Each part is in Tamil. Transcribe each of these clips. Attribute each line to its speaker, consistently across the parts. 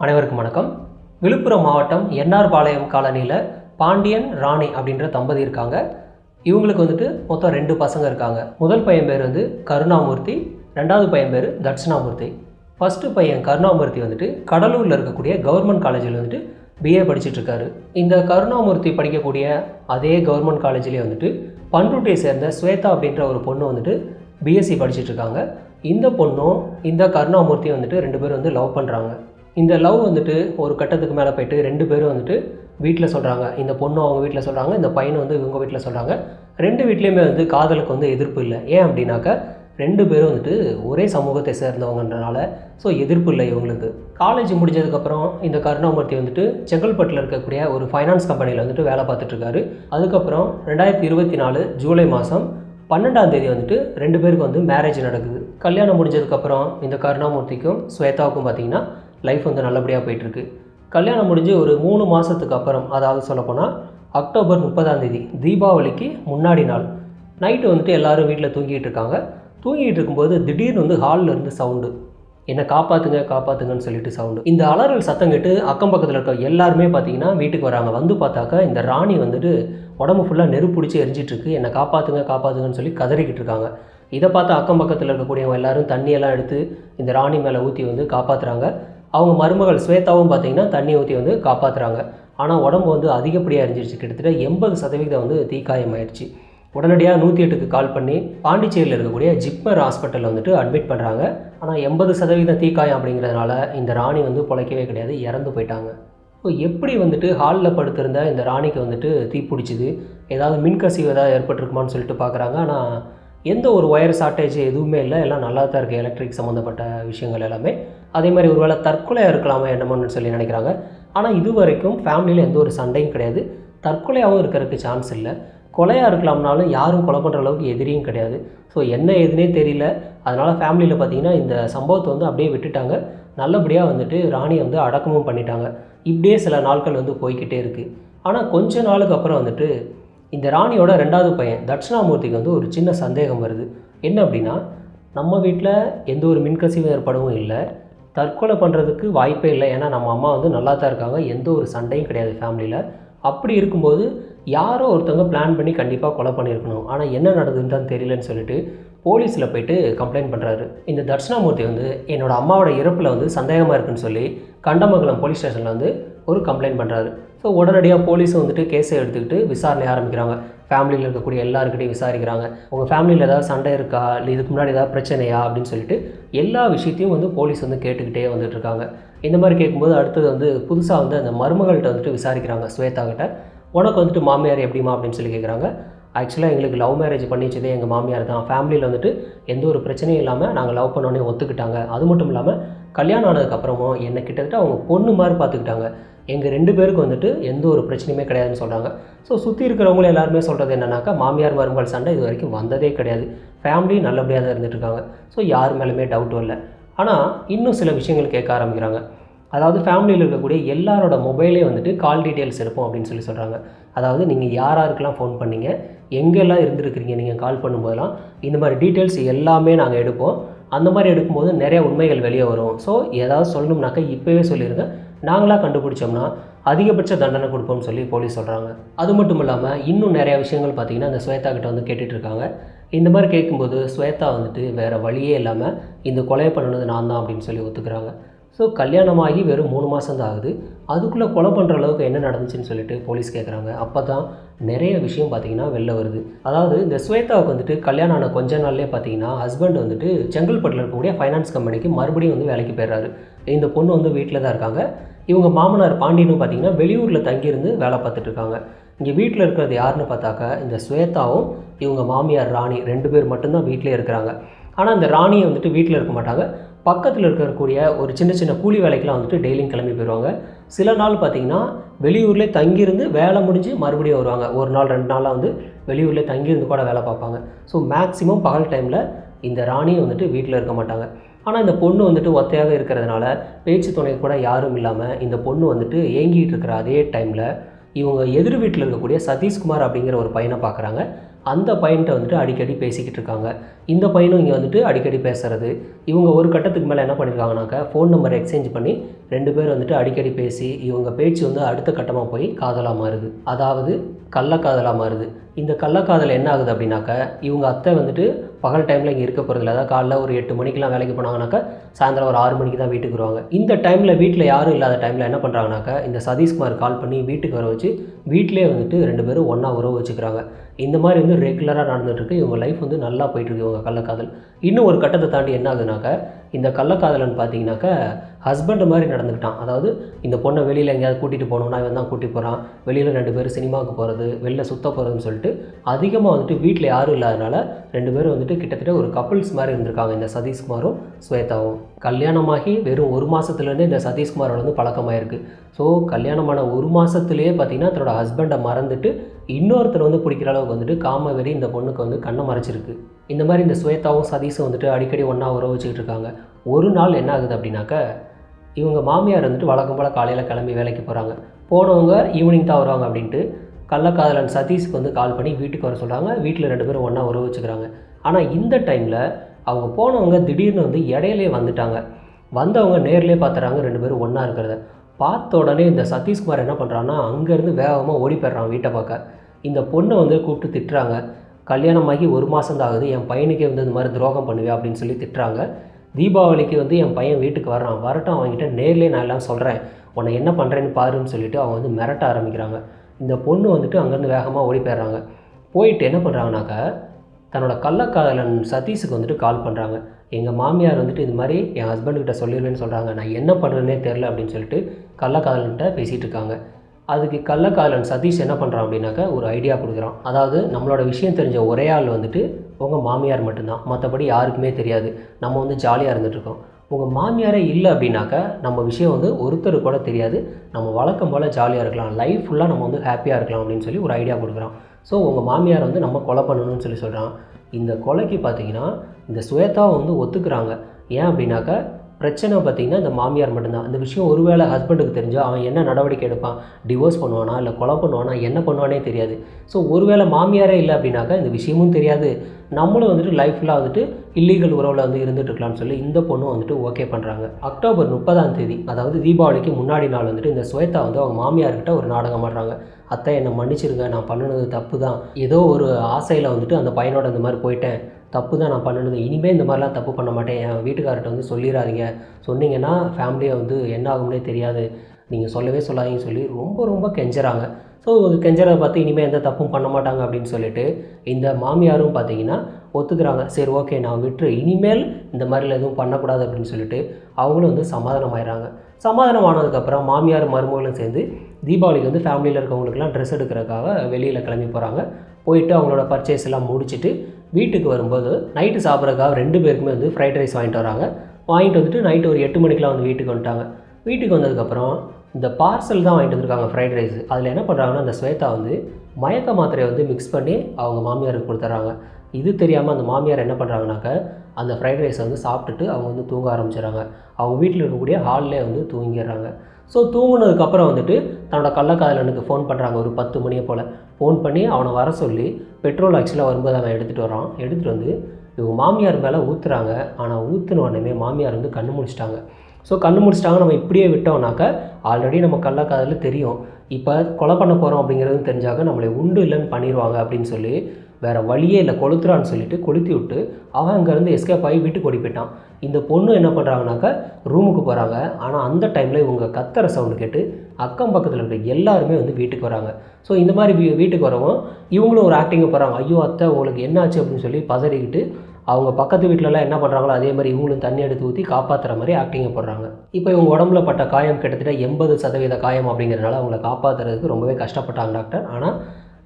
Speaker 1: அனைவருக்கும் வணக்கம். விழுப்புரம் மாவட்டம் என்ஆர்பாளையம் காலனியில் பாண்டியன் ராணி அப்படின்ற தம்பதி இருக்காங்க. இவங்களுக்கு வந்துட்டு மொத்தம் ரெண்டு பசங்க இருக்காங்க. முதல் பையன் பேர் வந்து கருணாமூர்த்தி ரெண்டாவது பையன் பேர் தட்சிணாமூர்த்தி. ஃபஸ்ட்டு பையன் கருணாமூர்த்தி வந்துட்டு கடலூரில் இருக்கக்கூடிய கவர்மெண்ட் காலேஜில் வந்துட்டு பிஏ படிச்சுட்ருக்காரு இந்த கருணாமூர்த்தி படிக்கக்கூடிய அதே கவர்மெண்ட் காலேஜ்லேயே வந்துட்டு பண்ருட்டியை சேர்ந்த ஸ்வேதா அப்படின்ற ஒரு பொண்ணு வந்துட்டு பிஎஸ்சி படிச்சுட்ருக்காங்க இந்த பொண்ணும் இந்த கருணாமூர்த்தியும் வந்துட்டு ரெண்டு பேரும் வந்து லவ் பண்ணுறாங்க இந்த லவ் வந்துட்டு ஒரு கட்டத்துக்கு மேலே போயிட்டு ரெண்டு பேரும் வந்துட்டு வீட்டில் சொல்கிறாங்க இந்த பொண்ணு அவங்க வீட்டில் சொல்கிறாங்க இந்த பையன் வந்து இவங்க வீட்டில் சொல்கிறாங்க ரெண்டு வீட்லேயுமே வந்து காதலுக்கு வந்து எதிர்ப்பு இல்லை. ஏன் அப்படின்னாக்கா ரெண்டு பேரும் வந்துட்டு ஒரே சமூகத்தை சேர்ந்தவங்கன்றனால ஸோ எதிர்ப்பு இல்லை இவங்களுக்கு. காலேஜ் முடிஞ்சதுக்கப்புறம் இந்த கருணாமூர்த்தி வந்துட்டு செங்கல்பட்டில் இருக்கக்கூடிய ஒரு ஃபைனான்ஸ் கம்பெனியில் வந்துட்டு வேலை பார்த்துட்ருக்காரு அதுக்கப்புறம் ரெண்டாயிரத்தி இருபத்தி நாலு ஜூலை மாதம் பன்னெண்டாம் தேதி வந்துட்டு ரெண்டு பேருக்கு வந்து மேரேஜ் நடக்குது. கல்யாணம் முடிஞ்சதுக்கப்புறம் இந்த கருணாமூர்த்திக்கும் ஸ்வேதாவுக்கும் பார்த்திங்கன்னா லைஃப் வந்து நல்லபடியாக போயிட்டுருக்கு. கல்யாணம் முடிஞ்சு ஒரு மூணு மாதத்துக்கு அப்புறம் அதாவது சொல்லப்போனால் அக்டோபர் முப்பதாம் தேதி தீபாவளிக்கு முன்னாடி நாள். நைட்டு வந்துட்டு எல்லாரும் வீட்டில் தூங்கிட்டு இருக்காங்க. தூங்கிட்டு இருக்கும்போது திடீர்னு வந்து ஹாலில் இருந்து சவுண்டு என்னை காப்பாற்றுங்க காப்பாற்றுங்கன்னு சொல்லிட்டு சவுண்டு இந்த அலறல் சத்தம் கேட்டு அக்கம் பக்கத்தில் இருக்க எல்லாருமே பார்த்தீங்கன்னா வீட்டுக்கு வராங்க. வந்து பார்த்தாக்கா இந்த ராணி வந்துட்டு உடம்பு ஃபுல்லாக நெருப்பு பிடிச்சி என்னை காப்பாற்றுங்க காப்பாற்றுங்கன்னு சொல்லி கதறிக்கிட்டு இருக்காங்க. இதை பார்த்து அக்கம் பக்கத்தில் இருக்கக்கூடியவங்க எல்லாரும் தண்ணியெல்லாம் எடுத்து இந்த ராணி மேலே ஊற்றி வந்து காப்பாற்றுறாங்க அவங்க மருமகள் ஸ்வேதாவும் பார்த்தீங்கன்னா தண்ணி ஊற்றி வந்து காப்பாற்றுறாங்க ஆனால் உடம்பு வந்து அதிகப்படியாக எரிஞ்சிருச்சு. கிட்டத்தட்ட எண்பது சதவீதம் வந்து தீக்காயம் ஆயிடுச்சு உடனடியாக நூற்றி எட்டுக்கு கால் பண்ணி பாண்டிச்சேரியில் இருக்கக்கூடிய ஜிப்மர் ஹாஸ்பிட்டலில் வந்துட்டு அட்மிட் பண்ணுறாங்க ஆனால் எண்பது சதவீதம் தீக்காயம் அப்படிங்கிறதுனால இந்த ராணி வந்து பிழைக்கவே கிடையாது இறந்து போயிட்டாங்க. ஸோ எப்படி வந்துட்டு ஹாலில் படுத்திருந்த இந்த ராணிக்கு வந்துட்டு தீப்பிடிச்சிது ஏதாவது மின்கசிவு ஏதாவது ஏற்பட்டிருக்குமான்னு சொல்லிட்டு பார்க்குறாங்க. ஆனால் எந்த ஒரு ஒயர் ஷார்ட்டேஜ் எதுவுமே இல்லை. எல்லாம் நல்லா தான் இருக்குது எலக்ட்ரிக் சம்மந்தப்பட்ட விஷயங்கள் எல்லாமே. அதே மாதிரி ஒருவேளை தற்கொலையாக இருக்கலாமா என்னமோன்னு சொல்லி நினைக்கிறாங்க. ஆனால் இது வரைக்கும் ஃபேமிலியில் எந்த ஒரு சண்டையும் கிடையாது. தற்கொலையாகவும் இருக்கிறதுக்கு சான்ஸ் இல்லை. கொலையாக இருக்கலாம்னாலும் யாரும் கொலை பண்ணுற அளவுக்கு எதிரியும் கிடையாது. ஸோ என்ன ஏதுனே தெரியல. அதனால் ஃபேமிலியில் பார்த்தீங்கன்னா இந்த சம்பவத்தை வந்து அப்படியே விட்டுட்டாங்க. நல்லபடியாக வந்துட்டு ராணியை வந்து அடக்கமும் பண்ணிட்டாங்க. இப்படியே சில நாட்கள் வந்து போய்க்கிட்டே இருக்குது ஆனால் கொஞ்ச நாளுக்கு அப்புறம் வந்துட்டு இந்த ராணியோட ரெண்டாவது பையன் தட்சிணாமூர்த்திக்கு வந்து ஒரு சின்ன சந்தேகம் வருது. என்ன அப்படின்னா நம்ம வீட்டில் எந்த ஒரு மின்கசிவு ஏற்படவும் இல்லை. தற்கொலை பண்ணுறதுக்கு வாய்ப்பே இல்லை. ஏன்னா நம்ம அம்மா வந்து நல்லா தான் இருக்காங்க. எந்த ஒரு சண்டையும் கிடையாது ஃபேமிலியில் அப்படி இருக்கும்போது யாரோ ஒருத்தவங்க பிளான் பண்ணி கண்டிப்பாக கொலை பண்ணியிருக்கணும். ஆனால் என்ன நடந்ததுன்னு தான் தெரியலன்னு சொல்லிட்டு போலீஸில் போயிட்டு கம்ப்ளைண்ட் பண்ணுறாரு இந்த தட்சிணாமூர்த்தி வந்து என்னோடய அம்மாவோட இறப்பில் வந்து சந்தேகமாக இருக்குன்னு சொல்லி கண்டமங்கலம் போலீஸ் ஸ்டேஷனில் வந்து ஒரு கம்ப்ளைண்ட் பண்ணுறாரு ஸோ உடனடியாக போலீஸ் வந்துட்டு கேஸை எடுத்துக்கிட்டு விசாரணை ஆரம்பிக்கிறாங்க. ஃபேமிலியில் இருக்கக்கூடிய எல்லாருக்கிட்டையும் விசாரிக்கிறாங்க. உங்கள் ஃபேமிலியில் ஏதாவது சண்டை இருக்கா? இல்லை இதுக்கு முன்னாடி ஏதாவது பிரச்சனையா? அப்படின்னு சொல்லிட்டு எல்லா விஷயத்தையும் வந்து போலீஸ் வந்து கேட்டுக்கிட்டே வந்துட்டு இருக்காங்க. இந்த மாதிரி கேட்கும்போது அடுத்தது வந்து புதுசாக வந்து அந்த மருமகள்கிட்ட வந்துட்டு விசாரிக்கிறாங்க ஸ்வேதா கிட்ட. உனக்கு வந்துட்டு மாமியார் எப்படிமா அப்படின்னு சொல்லி கேட்குறாங்க. ஆக்சுவலாக எங்களுக்கு லவ் மேரேஜ் பண்ணி வச்சதே எங்கள் மாமியார் தான். ஃபேமிலியில் வந்துட்டு எந்த ஒரு பிரச்சனையும் இல்லாமல் நாங்கள் லவ் பண்ணோன்னே ஒத்துக்கிட்டாங்க. அது மட்டும் இல்லாமல் கல்யாணம் ஆனதுக்கப்புறமும் என்னை கிட்டத்தட்ட அவங்க பொண்ணு மாதிரி பார்த்துக்கிட்டாங்க. எங்கள் ரெண்டு பேருக்கு வந்துட்டு எந்த ஒரு பிரச்சனையுமே கிடையாதுன்னு சொல்கிறாங்க ஸோ சுற்றி இருக்கிறவங்களும் எல்லாருமே சொல்கிறது என்னன்னாக்கா மாமியார் மருமகள் சண்டை இது வரைக்கும் வந்ததே கிடையாது. ஃபேமிலி நல்லபடியாக தான் இருந்துட்டு இருக்காங்க. ஸோ யார் மேலுமே டவுட்டும் இல்லை. ஆனால் இன்னும் சில விஷயங்கள் கேட்க ஆரம்பிக்கிறாங்க. அதாவது ஃபேமிலியில் இருக்கக்கூடிய எல்லாரோட மொபைலே வந்துட்டு கால் டீட்டெயில்ஸ் எடுப்போம் அப்படின்னு சொல்லி சொல்கிறாங்க அதாவது நீங்கள் யார் யாருக்கெல்லாம் ஃபோன் பண்ணீங்க எங்கெல்லாம் இருந்திருக்கிறீங்க நீங்கள் கால் பண்ணும்போதெல்லாம் இந்த மாதிரி டீட்டெயில்ஸ் எல்லாமே நாங்கள் எடுப்போம். அந்த மாதிரி எடுக்கும்போது நிறைய உண்மைகள் வெளியே வரும். ஸோ ஏதாவது சொல்லணும்னாக்கா இப்போவே சொல்லிடுங்க நாங்களாக கண்டுபிடிச்சோம்னா அதிகபட்ச தண்டனை கொடுப்போம்னு சொல்லி போலீஸ் சொல்கிறாங்க அது மட்டும் இல்லாமல் இன்னும் நிறையா விஷயங்கள் பார்த்தீங்கன்னா அந்த ஸ்வேதா கிட்ட வந்து கேட்டுட்டு இருக்காங்க. இந்த மாதிரி கேட்கும்போது ஸ்வேதா வந்துட்டு வேறு வழியே இல்லாமல் இந்த கொலையை பண்ணுனது நான் தான் அப்படின்னு சொல்லி ஒத்துக்கிறாங்க. ஸோ கல்யாணமாகி வெறும் மூணு மாதம் தான் ஆகுது. அதுக்குள்ளே கொலை பண்ணுற அளவுக்கு என்ன நடந்துச்சுன்னு சொல்லிட்டு போலீஸ் கேட்குறாங்க அப்போ தான் நிறைய விஷயம் பார்த்திங்கன்னா வெளில வருது. அதாவது இந்த ஸ்வேதாவுக்கு வந்துட்டு கல்யாணம் ஆன கொஞ்ச நாள்லேயே பார்த்தீங்கன்னா ஹஸ்பண்ட் வந்துட்டு செங்கல்பட்டில் இருக்கக்கூடிய ஃபைனான்ஸ் கம்பெனிக்கு மறுபடியும் வந்து வேலைக்கு போயிடுறாரு. இந்த பொண்ணு வந்து வீட்டில் தான் இருக்காங்க. இவங்க மாமனார் பாண்டியனும் பார்த்தீங்கன்னா வெளியூரில் தங்கியிருந்து வேலை பார்த்துட்டு இருக்காங்க. இங்கே வீட்டில் இருக்கிறது யாருன்னு பார்த்தாக்கா இந்த ஸ்வேதாவும் இவங்க மாமியார் ராணி ரெண்டு பேர் மட்டும்தான் வீட்டிலே இருக்கிறாங்க. ஆனால் அந்த ராணியை வந்துட்டு வீட்டில் இருக்க மாட்டாங்க. பக்கத்தில் இருக்கக்கூடிய ஒரு சின்ன சின்ன கூலி வேலைக்கெலாம் வந்துட்டு டெய்லியும் கிளம்பி போயிடுவாங்க சில நாள் பார்த்தீங்கன்னா வெளியூர்லேயே தங்கியிருந்து வேலை முடிஞ்சு மறுபடியும் வருவாங்க. ஒரு நாள் ரெண்டு நாளாக வந்து வெளியூர்லேயே தங்கியிருந்து கூட வேலை பார்ப்பாங்க. ஸோ மேக்ஸிமம் பகல் டைமில் இந்த ராணியும் வந்துட்டு வீட்டில் இருக்க மாட்டாங்க. ஆனால் இந்த பொண்ணு வந்துட்டு ஒத்தையாக இருக்கிறதுனால பேச்சு துணை கூட யாரும் இல்லாமல் இந்த பொண்ணு வந்துட்டு ஏங்கிட்டு இருக்கிற அதே டைமில் இவங்க எதிர் வீட்டில் இருக்கக்கூடிய சதீஷ்குமார் அப்படிங்கிற ஒரு பையனை பார்க்குறாங்க அந்த பையன்கிட்ட வந்துட்டு அடிக்கடி பேசிக்கிட்டு இருக்காங்க. இந்த பையனும் இங்கே வந்துட்டு அடிக்கடி பேசுறது. இவங்க ஒரு கட்டத்துக்கு மேலே என்ன பண்ணியிருக்காங்கனாக்கா ஃபோன் நம்பர் எக்ஸ்சேஞ்ச் பண்ணி ரெண்டு பேர் வந்துட்டு அடிக்கடி பேசி இவங்க பேச்சு வந்து அடுத்த கட்டமாக போய் காதலாக மாறுது. அதாவது கள்ளக்காதலாக மாறுது. இந்த கள்ளக்காதல் என்ன ஆகுது அப்படின்னாக்க இவங்க அத்தை வந்துட்டு பகல் டைமில் இங்கே இருக்க போகிறதில்ல அதாவது காலைல ஒரு எட்டு மணிக்கெலாம் வேலைக்கு போனாங்கனாக்கா சாயந்தரம் ஒரு ஆறு மணிக்கு தான் வீட்டுக்கு வருவாங்க. இந்த டைமில் வீட்டில் யாரும் இல்லாத டைமில் என்ன பண்ணுறாங்கனாக்கா இந்த சதீஷ்குமார் கால் பண்ணி வீட்டுக்கு வர வச்சு வீட்டிலே வந்துட்டு ரெண்டு பேரும் ஒன்றா உறவு வச்சுக்கிறாங்க. இந்த மாதிரி வந்து ரெகுலராக நடந்துகிட்ருக்கு இவங்க லைஃப் வந்து நல்லா போயிட்டுருக்கு இவங்க கள்ளக்காதல். இன்னும் ஒரு கட்டத்தை தாண்டி என்ன ஆகுதுனாக்கா இந்த கள்ளக்காதலன்னு பார்த்தீங்கன்னாக்கா ஹஸ்பண்ட் மாதிரி நடந்துக்கிட்டான். அதாவது இந்த பொண்ணை வெளியில் எங்கேயாவது கூட்டிகிட்டு போகணும்னா இவன் தான் கூட்டிகிட்டு போகிறான் வெளியில் ரெண்டு பேரும் சினிமாவுக்கு போகிறது வெளில சுத்த போகிறதுன்னு சொல்லிட்டு அதிகமாக வந்துட்டு வீட்டில் யாரும் இல்லாதனால ரெண்டு பேரும் வந்துட்டு கிட்டத்தட்ட ஒரு கப்புள்ஸ் மாதிரி இருந்திருக்காங்க இந்த சதீஷ்குமாரும் ஸ்வேதாவும். கல்யாணமாகி வெறும் ஒரு மாதத்துலேருந்தே இந்த சதீஷ்குமாரோட வந்து பழக்கமாயிருக்கு. ஸோ கல்யாணமான ஒரு மாதத்துலேயே பார்த்தீங்கன்னா தன்னோட ஹஸ்பண்டை மறந்துட்டு இன்னொருத்தர் வந்து பிடிக்கிற அளவுக்கு வந்துட்டு காமவெறி இந்த பொண்ணுக்கு வந்து கண்ணை மறைச்சிருக்கு. இந்த மாதிரி இந்த ஸ்வேதாவும் சதீஷும் வந்துட்டு அடிக்கடி ஒன்றா உறவு வச்சுக்கிட்டு இருக்காங்க. ஒரு நாள் என்ன ஆகுது அப்படின்னாக்க இவங்க மாமியார் வந்துட்டு வழக்கம் போல் காலையில் கிளம்பி வேலைக்கு போகிறாங்க போனவங்க ஈவினிங் தான் வருவாங்க அப்படின்ட்டு கள்ளக்காதலன் சதீஷ்க்கு வந்து கால் பண்ணி வீட்டுக்கு வர சொல்கிறாங்க வீட்டில் ரெண்டு பேரும் ஒன்றா உறவு வச்சுக்கிறாங்க. ஆனால் இந்த டைமில் அவங்க போனவங்க திடீர்னு வந்து இடையிலே வந்துட்டாங்க. வந்தவங்க நேர்லேயே பார்த்துறாங்க ரெண்டு பேரும் ஒன்றா இருக்கிறத. பார்த்த உடனே இந்த சதீஷ்குமார் என்ன பண்ணுறான்னா அங்கேருந்து வேகமாக ஓடி போயிடுறான் வீட்டை பார்க்க. இந்த பொண்ணை வந்து கூப்பிட்டு திட்டுறாங்க. கல்யாணமாகி ஒரு மாதம் தான் ஆகுது. என் பையனுக்கே வந்து இந்த மாதிரி துரோகம் பண்ணுவேன் அப்படின்னு சொல்லி திட்டுறாங்க. தீபாவளிக்கு வந்து என் பையன் வீட்டுக்கு வர்றான். வரட்டும் அவங்ககிட்ட நேர்லேயே நான் எல்லாம் சொல்கிறேன் உன்னை என்ன பண்ணுறேன்னு பாருன்னு சொல்லிட்டு அவங்க வந்து மிரட்ட ஆரம்பிக்கிறாங்க. இந்த பொண்ணு வந்துட்டு அங்கேருந்து வேகமாக ஓடி போயிடுறாங்க. போயிட்டு என்ன பண்ணுறாங்கனாக்கா தன்னோட கள்ளக்காதலன் சதீஷுக்கு வந்துட்டு கால் பண்ணுறாங்க எங்கள் மாமியார் வந்துட்டு இது மாதிரி என் ஹஸ்பண்டுக்கிட்ட சொல்லிடுவேன்னு சொல்கிறாங்க நான் என்ன பண்ணுறேனே தெரில அப்படின்னு சொல்லிட்டு கள்ளக்காதலன்கிட்ட பேசிகிட்டு இருக்காங்க. அதுக்கு கள்ளக்காலன் சதீஷ் என்ன பண்ணுறான் அப்படின்னாக்கா ஒரு ஐடியா கொடுக்குறான். அதாவது நம்மளோட விஷயம் தெரிஞ்ச ஒரே ஆள் வந்துட்டு உங்கள் மாமியார் மட்டும்தான். மற்றபடி யாருக்குமே தெரியாது. நம்ம வந்து ஜாலியாக இருந்துகிட்ருக்கோம் உங்கள் மாமியாரே இல்லை அப்படின்னாக்கா நம்ம விஷயம் வந்து ஒருத்தர் கூட தெரியாது. நம்ம வழக்கம் போல் ஜாலியாக இருக்கலாம். லைஃப் ஃபுல்லாக நம்ம வந்து ஹாப்பியாக இருக்கலாம் அப்படின்னு சொல்லி ஒரு ஐடியா கொடுக்குறான். ஸோ உங்கள் மாமியார் வந்து நம்ம கொலை பண்ணணும்னு சொல்லி சொல்கிறான் இந்த கொலைக்கு பார்த்தீங்கன்னா இந்த ஸ்வேதாவை வந்து ஒத்துக்கிறாங்க. ஏன் அப்படின்னாக்கா பிரச்சனை பார்த்தீங்கன்னா இந்த மாமியார் மட்டும்தான். அந்த விஷயம் ஒருவேளை ஹஸ்பண்டுக்கு தெரிஞ்சால் அவன் என்ன நடவடிக்கை எடுப்பான்? டிவோர்ஸ் பண்ணுவானா? இல்லை கொலை பண்ணுவானா? என்ன பண்ணுவானே தெரியாது. ஸோ ஒருவேளை மாமியாரே இல்லை அப்படின்னாக்கா இந்த விஷயமும் தெரியாது. நம்மளும் வந்துட்டு லைஃப்பில் வந்துட்டு இல்லீகல் உறவில் வந்து இருந்துகிட்டு இருக்கலாம்னு சொல்லி இந்த பொண்ணும் வந்துட்டு ஓகே பண்ணுறாங்க அக்டோபர் முப்பதாம் தேதி அதாவது தீபாவளிக்கு முன்னாடி நாள் வந்துட்டு இந்த ஸ்வேதா வந்து அவங்க மாமியார்கிட்ட ஒரு நாடகம் ஆடுறாங்க. அத்தை என்னை மன்னிச்சிருங்க. நான் பண்ணினது தப்பு தான் ஏதோ ஒரு ஆசையில் வந்துட்டு அந்த பையனோட இந்த மாதிரி போயிட்டேன். தப்பு தான் நான் பண்ணினது இனிமேல் இந்த மாதிரிலாம் தப்பு பண்ண மாட்டேன். என் வீட்டுக்கார்ட்ட வந்து சொல்லிடாதீங்க சொன்னீங்கன்னா ஃபேமிலியை வந்து என்ன ஆகும்னே தெரியாது. நீங்கள் சொல்லவே சொல்லாதீங்கன்னு சொல்லி ரொம்ப ரொம்ப கெஞ்சுறாங்க. ஸோ கெஞ்சறதை பார்த்து இனிமேல் எந்த தப்பும் பண்ண மாட்டாங்க அப்படின்னு சொல்லிட்டு இந்த மாமியாரும் பார்த்தீங்கன்னா ஒத்துக்கிறாங்க. சரி ஓகே நான் விட்டுரு. இனிமேல் இந்த மாதிரிலாம் எதுவும் பண்ணக்கூடாது அப்படின்னு சொல்லிட்டு அவங்களும் வந்து சமாதானம் ஆயிடுறாங்க சமாதானம் ஆனதுக்கப்புறம் மாமியார் மருமகளும் சேர்ந்து தீபாவளிக்கு வந்து ஃபேமிலியில் இருக்கவங்களுக்குலாம் ட்ரெஸ் எடுக்கிறதுக்காக வெளியில் கிளம்பி போகிறாங்க போயிட்டு அவங்களோட பர்ச்சேஸ் எல்லாம் முடிச்சுட்டு வீட்டுக்கு வரும்போது நைட்டு சாப்பிட்றதுக்காக ரெண்டு பேருக்குமே வந்து ஃப்ரைட் ரைஸ் வாங்கிட்டு வராங்க. வாங்கிட்டு வந்துட்டு நைட்டு ஒரு எட்டு மணிக்கெலாம் வந்து வீட்டுக்கு வந்துட்டாங்க. வீட்டுக்கு வந்ததுக்கப்புறம் இந்த பார்சல் தான் வாங்கிட்டு வந்திருக்காங்க ஃப்ரைட் ரைஸ் அதில் என்ன பண்ணுறாங்கன்னா அந்த ஸ்வேதா வந்து மயக்க மாத்திரையை வந்து மிக்ஸ் பண்ணி அவங்க மாமியாருக்கு கொடுத்துட்றாங்க. இது தெரியாமல் அந்த மாமியார் என்ன பண்ணுறாங்கனாக்க அந்த ஃப்ரைட் ரைஸை வந்து சாப்பிட்டுட்டு அவங்க வந்து தூங்க ஆரம்பிச்சிடுறாங்க. அவங்க வீட்டில் இருக்கக்கூடிய ஹாலிலே வந்து தூங்கிடுறாங்க. ஸோ தூங்குனதுக்கப்புறம் வந்துட்டு தன்னோட கள்ளக்காதலனுக்கு ஃபோன் பண்ணுறாங்க ஒரு பத்து மணியை போல். ஃபோன் பண்ணி அவனை வர சொல்லி பெட்ரோல் ஆக்சுவலாக வரும்போது அவன் எடுத்துகிட்டு வரான் எடுத்துகிட்டு வந்து இவங்க மாமியார் மேலே ஊற்றுறாங்க ஆனால் ஊற்றுன உடனே மாமியார் வந்து கண்ணு முடிச்சிட்டாங்க ஸோ கண்ணு முடிச்சிட்டாங்க நம்ம இப்படியே விட்டோம்னாக்க ஆல்ரெடி நம்ம கள்ளக்காதலில் தெரியும். இப்போ கொலை பண்ண போகிறோம் அப்படிங்கிறது தெரிஞ்சாக்க நம்மளை உண்டு இல்லைன்னு பண்ணிடுவாங்க அப்படின்னு சொல்லி வேறு வழியே இல்லை கொளுத்துறான்னு சொல்லிட்டு கொளுத்தி விட்டு அவன் அங்கேருந்து எஸ்கேப் ஆகி வீட்டுக்கு ஓடி போயிட்டான். இந்த பொண்ணு என்ன பண்ணுறாங்கனாக்கா ரூமுக்கு போகிறாங்க ஆனால் அந்த டைமில் இவங்க கத்துற சவுண்டு கேட்டு அக்கம் பக்கத்தில் இருக்கிற எல்லாருமே வந்து வீட்டுக்கு வராங்க. ஸோ இந்த மாதிரி வீ வீட்டுக்கு வரவும் இவங்களும் ஒரு ஆக்டிங்கை போகிறாங்க ஐயோ அத்தை உங்களுக்கு என்னாச்சு அப்படின்னு சொல்லி பதறிக்கிட்டு அவங்க பக்கத்து வீட்டிலலாம் என்ன பண்ணுறாங்களோ அதே மாதிரி இவங்களும் தண்ணி எடுத்து ஊற்றி காப்பாற்றுற மாதிரி ஆக்டிங்கை போடுறாங்க. இப்போ இவங்க உடம்புல பட்ட காயம் கிட்டத்தட்ட எண்பது சதவீத காயம் அப்படிங்கிறதுனால அவங்கள காப்பாற்றுறதுக்கு ரொம்பவே கஷ்டப்பட்டாங்க டாக்டர். ஆனால்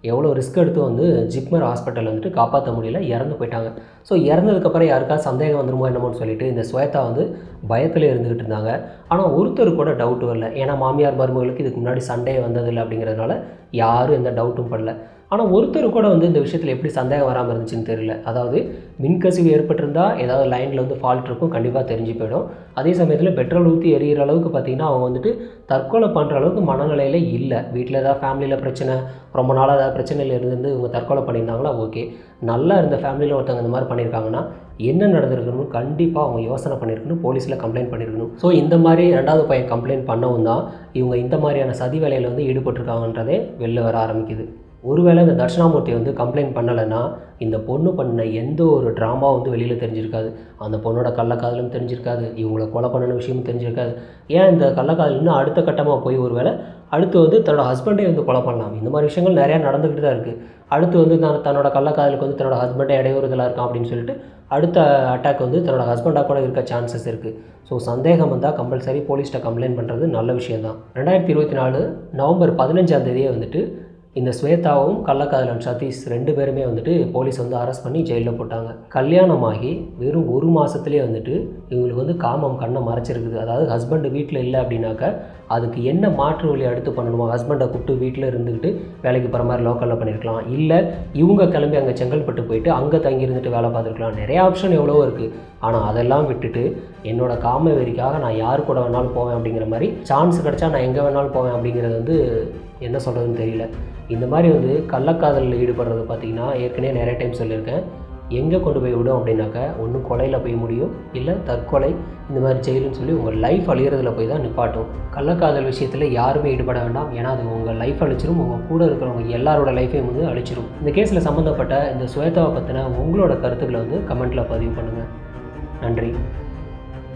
Speaker 1: எவ்வளோ ரிஸ்க் எடுத்து வந்து ஜிப்மர் ஹாஸ்பிட்டல் வந்துட்டு காப்பாற்ற முடியல இறந்து போயிட்டாங்க. ஸோ இறந்ததுக்கப்புறம் யாருக்காவது சந்தேகம் வந்துருமோ என்னமோன்னு சொல்லிட்டு இந்த ஸ்வேதா வந்து பயத்தில் இருந்துக்கிட்டு இருந்தாங்க. ஆனால் ஒருத்தர் கூட டவுட் வரல. ஏன்னா மாமியார் மருமகளுக்கு இதுக்கு முன்னாடி சண்டே வந்ததில்லை அப்படிங்கிறதுனால யாரும் எந்த டவுட்டும் படல. ஆனால் ஒருத்தர் கூட வந்து இந்த விஷயத்தில் எப்படி சந்தேகம் வராமல் இருந்துச்சுன்னு தெரியல. அதாவது மின்கசிவு ஏற்பட்டிருந்தால் ஏதாவது லைனில் வந்து ஃபால்ட் இருக்கும் கண்டிப்பாக தெரிஞ்சு போயிடும். அதே சமயத்தில் பெட்ரோல் ஊற்றி எரியிற அளவுக்கு பார்த்தீங்கன்னா அவங்க வந்துட்டு தற்கொலை பண்ணுற அளவுக்கு மனநிலையில் இல்லை. வீட்டில் ஏதாவது ஃபேமிலியில் பிரச்சனை ரொம்ப நாளாக ஏதாவது பிரச்சனையில் இருந்து இவங்க தற்கொலை பண்ணியிருந்தாங்களா ஓகே நல்லா இருந்த ஃபேமிலியில் ஒருத்தவங்க இந்த மாதிரி பண்ணியிருக்காங்கன்னா என்ன நடந்திருக்கணும் கண்டிப்பாக அவங்க யோசனை பண்ணியிருக்கணும் போலீஸில் கம்ப்ளைண்ட் பண்ணியிருக்கணும். ஸோ இந்த மாதிரி ரெண்டாவது பையன் கம்ப்ளைண்ட் பண்ணவும் தான் இவங்க இந்த மாதிரியான சதி வேலையில் வந்து ஈடுபட்டிருக்காங்கன்றதே வெளில வர ஆரம்பிக்குது. ஒருவேளை இந்த தட்சிணாமூர்த்தி வந்து கம்ப்ளைண்ட் பண்ணலைன்னா இந்த பொண்ணு பண்ண எந்த ஒரு ட்ராமா வந்து வெளியில் தெரிஞ்சிருக்காது. அந்த பொண்ணோட கள்ளக்காதலும் தெரிஞ்சிருக்காது. இவங்கள கொலை பண்ணின விஷயமும் தெரிஞ்சிருக்காது. ஏன் இந்த கள்ளக்காதல் இன்னும் அடுத்த கட்டமாக போய் ஒருவேளை அடுத்து வந்து தன்னோட ஹஸ்பண்டே வந்து கொலை பண்ணலாம். இந்த மாதிரி விஷயங்கள் நிறையா நடந்துக்கிட்டு தான் இருக்குது அடுத்து வந்து தான் தன்னோட கள்ளக்காதலுக்கு வந்து தன்னோட ஹஸ்பண்டே இடையூறுதலாக இருக்கான் அப்படின்னு சொல்லிட்டு அடுத்த அட்டாக் வந்து தன்னோட ஹஸ்பண்டாக கூட இருக்க சான்சஸ் இருக்குது ஸோ சந்தேகம் வந்தால் கம்பல்சரி போலீஸ்கிட்ட கம்ப்ளைண்ட் பண்ணுறது நல்ல விஷயம் தான் ரெண்டாயிரத்தி இருபத்தி நாலு நவம்பர் பதினஞ்சாம் தேதியே வந்துட்டு இந்த ஸ்வேதாவும் கள்ளக்காதலன் சதீஷ் ரெண்டு பேருமே வந்துட்டு போலீஸ் வந்து அரெஸ்ட் பண்ணி ஜெயிலில் போட்டாங்க. கல்யாணமாகி வெறும் ஒரு மாதத்துலேயே வந்துட்டு இவங்களுக்கு வந்து காமம் கண்ணை மறைச்சிருக்குது. அதாவது ஹஸ்பண்டு வீட்டில் இல்லை அப்படின்னாக்க அதுக்கு என்ன மாற்று வழி அடுத்து பண்ணணுமோ ஹஸ்பண்டை கூப்பிட்டு வீட்டில் இருந்துக்கிட்டு வேலைக்கு போகிற மாதிரி லோக்கலில் பண்ணியிருக்கலாம் இல்லை இவங்க கிளம்பி அங்கே செங்கல்பட்டு போயிட்டு அங்கே தங்கி இருந்துட்டு வேலை பார்த்துருக்கலாம். நிறைய ஆப்ஷன் எவ்வளோ இருக்குது ஆனால் அதெல்லாம் விட்டுட்டு என்னோட காம வெறிக்காக நான் யார் கூட வேணாலும் போவேன் அப்படிங்கிற மாதிரி சான்ஸ் கிடச்சா நான் எங்கே வேணாலும் போவேன் அப்படிங்கிறது வந்து என்ன சொல்கிறதுன்னு தெரியல. இந்த மாதிரி வந்து கள்ளக்காதலில் ஈடுபடுறது பார்த்திங்கன்னா ஏற்கனவே நிறைய டைம் சொல்லியிருக்கேன். எங்கே கொண்டு போய் விடும் அப்படின்னாக்கா ஒன்று கொலையில் போய் முடியும். இல்லை தற்கொலை இந்த மாதிரி ஜெயிலுன்னு சொல்லி உங்கள் லைஃப் அழிகிறதுல போய் தான் நிப்பாட்டும். கள்ளக்காதல் விஷயத்தில் யாருமே ஈடுபட வேண்டாம். ஏன்னா அது உங்கள் லைஃப் அழிச்சிரும். உங்கள் கூட இருக்கிறவங்க எல்லாரோட லைஃபையும் வந்து அழிச்சிரும். இந்த கேஸில் சம்மந்தப்பட்ட இந்த சுவேதாவை பற்றின உங்களோட கருத்துக்களை வந்து கமெண்ட்டில் பதிவு பண்ணுங்கள் நன்றி.